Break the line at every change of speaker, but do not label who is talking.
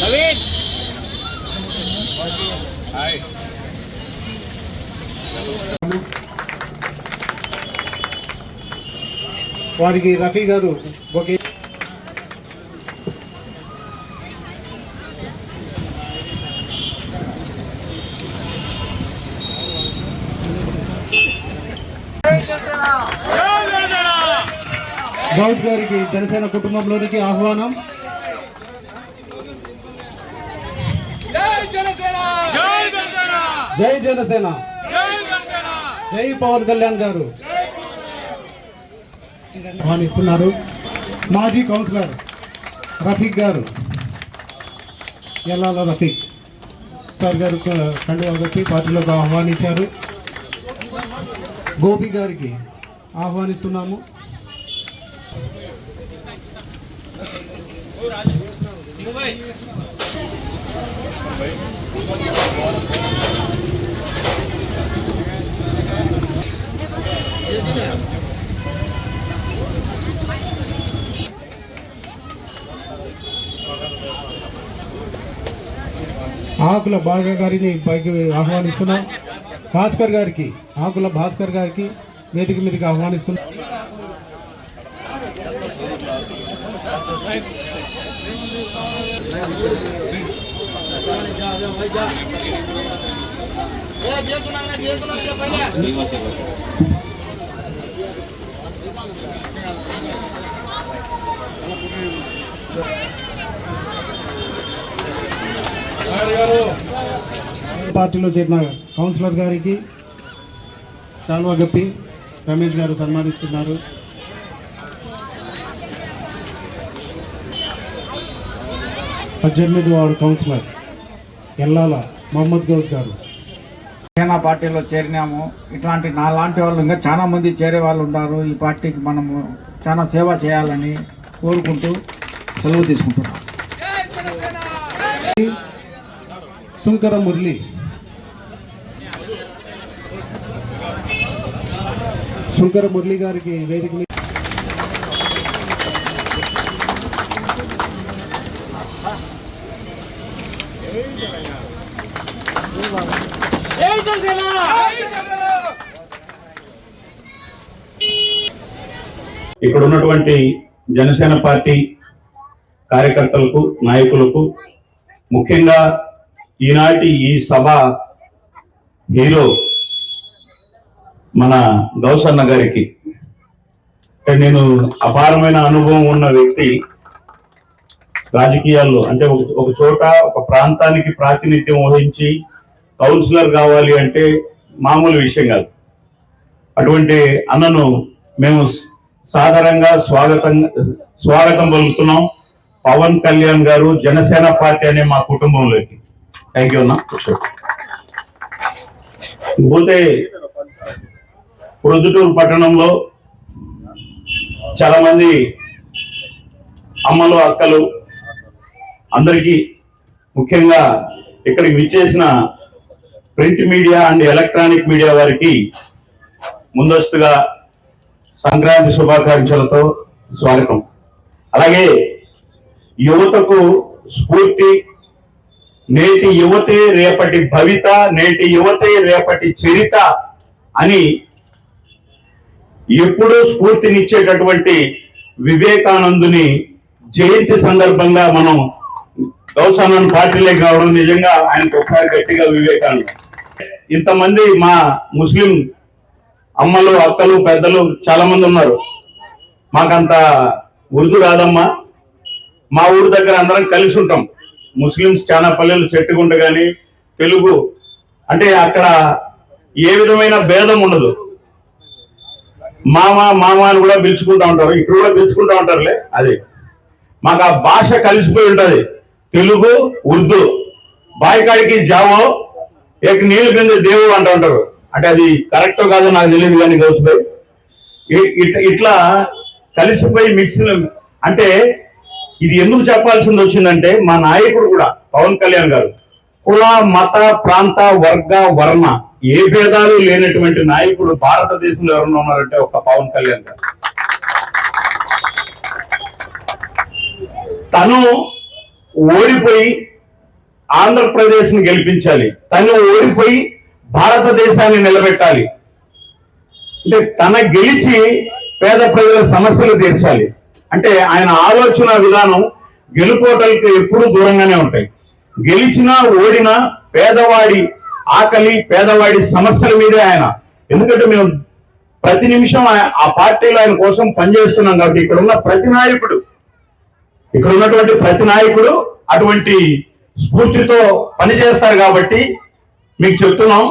Naveen. Hi వారికి రఫీ గారు okay Ghouse గారికి జనసేన కుటుంబంలోనికి ఆహ్వానం.
జై జనసేన! జై జనసేన!
జై జనసేన!
జై జనసేన!
జై పవన్ కళ్యాణ్ గారు. ఆహ్వానిస్తున్నారు మాజీ కౌన్సిలర్ రఫీక్ గారు. ఎల్లాల రఫీక్ సార్ గారు కండువా కప్పి పార్టీలోకి ఆహ్వానించారు. గోపి గారికి ఆహ్వానిస్తున్నాము. ఆకుల బాగా గారిని పైకి ఆహ్వానిస్తున్నాం భాస్కర్ గారికి ఆకుల భాస్కర్ గారికి వేదిక మీదకి ఆహ్వానిస్తున్నాం పార్టీలో చేరిన కౌన్సిలర్ గారికి శాల్వా గప్పి రమేష్ గారు సన్మానిస్తున్నారు. పద్దెనిమిది వార్డు కౌన్సిలర్ ఎల్లాల మహమ్మద్ గౌస్ గారు.
సేనా పార్టీలో చేరినాము. ఇట్లాంటి నా లాంటి వాళ్ళు ఇంకా చాలా మంది చేరే వాళ్ళు ఉన్నారు. ఈ పార్టీకి మనము చాలా సేవ చేయాలని కోరుకుంటూ సెలవు తీసుకుంటున్నాం.
సుంకర మురళి. సుంకర మురళి గారికి వేదిక మీద
జై జనసేన జై జనసేన
ఇక్కడ ఉన్నటువంటి జనసేన పార్టీ కార్యకర్తలకు నాయకులకు ముఖ్యంగా ఈనాటి ఈ సభ హీరో మన గౌసన్న గారికి. అంటే నేను అపారమైన అనుభవం ఉన్న వ్యక్తి. రాజకీయాల్లో అంటే ఒక చోట ఒక ప్రాంతానికి ప్రాతినిధ్యం వహించి కౌన్సిలర్ కావాలి అంటే మామూలు విషయం కాదు. అటువంటి అన్నను మేము సాధారణంగా స్వాగతం స్వాగతం పలుకుతున్నాం. పవన్ కళ్యాణ్ గారు జనసేన పార్టీ అనే మా కుటుంబంలోకి. థ్యాంక్ యూ అన్నా. పోతే ప్రొద్దుటూరు పట్టణంలో చాలా మంది అమ్మలు అక్కలు అందరికీ ముఖ్యంగా ఇక్కడికి విచ్చేసిన print media and electronic media వారికి ముందస్తుగా సంక్రాంతి శుభాకాంక్షలతో స్వాగతం. అలాగే యువతకు స్ఫూర్తి నేటి యువతే రేపటి భవిత నేటి యువతే రేపటి చరిత అని ఎప్పుడూ స్ఫూర్తినిచ్చేటటువంటి వివేకానందుని జయంతి సందర్భంగా మనం గౌసానన్ పార్టీలోకి రావడం నిజంగా ఆయనకు ఒకసారి గట్టిగా వివేకాన్ని ఇంతమంది మా ముస్లిం అమ్మలు అక్కలు పెద్దలు చాలా మంది ఉన్నారు. మాకంత ఉర్దూ రాదమ్మా. మా ఊరు దగ్గర అందరం కలిసి ఉంటాం. ముస్లిమ్స్ చాలా పల్లెలు చెట్టుకుంట కానీ తెలుగు. అంటే అక్కడ ఏ విధమైన భేదం ఉండదు. మామ మామ అని కూడా పిలుచుకుంటా ఉంటారు. ఇక్కడ కూడా పిలుచుకుంటా ఉంటారులే. అది. మాకు ఆ భాష కలిసిపోయి ఉంటుంది. తెలుగు ఉర్దూ. బాయికాడికి జావో ఏక నీళ్ళు కింద దేవు అంటూ ఉంటారు. అంటే అది కరెక్ట్ కాదో నాకు తెలియదు కానీ గౌసుపై ఇట్లా కలిసిపోయి మిక్స్ అంటే ఇది ఎందుకు చెప్పాల్సింది వచ్చిందంటే మా నాయకుడు కూడా పవన్ కళ్యాణ్ గారు కుల మత ప్రాంత వర్గ వర్ణ ఏ భేదాలు లేనటువంటి నాయకుడు భారతదేశంలో ఎవరన్నా ఉన్నారంటే ఒక పవన్ కళ్యాణ్ గారు. తను ఓడిపోయి ఆంధ్రప్రదేశ్ని గెలిపించాలి. తను ఓడిపోయి భారతదేశాన్ని నిలబెట్టాలి. అంటే తన గెలిచి పేద ప్రజల సమస్యలు తీర్చాలి. అంటే ఆయన ఆలోచన విధానం గెలుపోటలకు ఎప్పుడూ దూరంగానే ఉంటాయి. గెలిచినా ఓడినా పేదవాడి ఆకలి పేదవాడి సమస్యల మీదే ఆయన. ఎందుకంటే మేము ప్రతి నిమిషం ఆ పార్టీలో ఆయన కోసం పనిచేస్తున్నాం కాబట్టి ఇక్కడ ఉన్న ప్రతి నాయకుడు ఇక్కడ ఉన్నటువంటి ప్రతి నాయకుడు అటువంటి స్ఫూర్తితో పనిచేస్తారు కాబట్టి మీకు చెప్తున్నాం.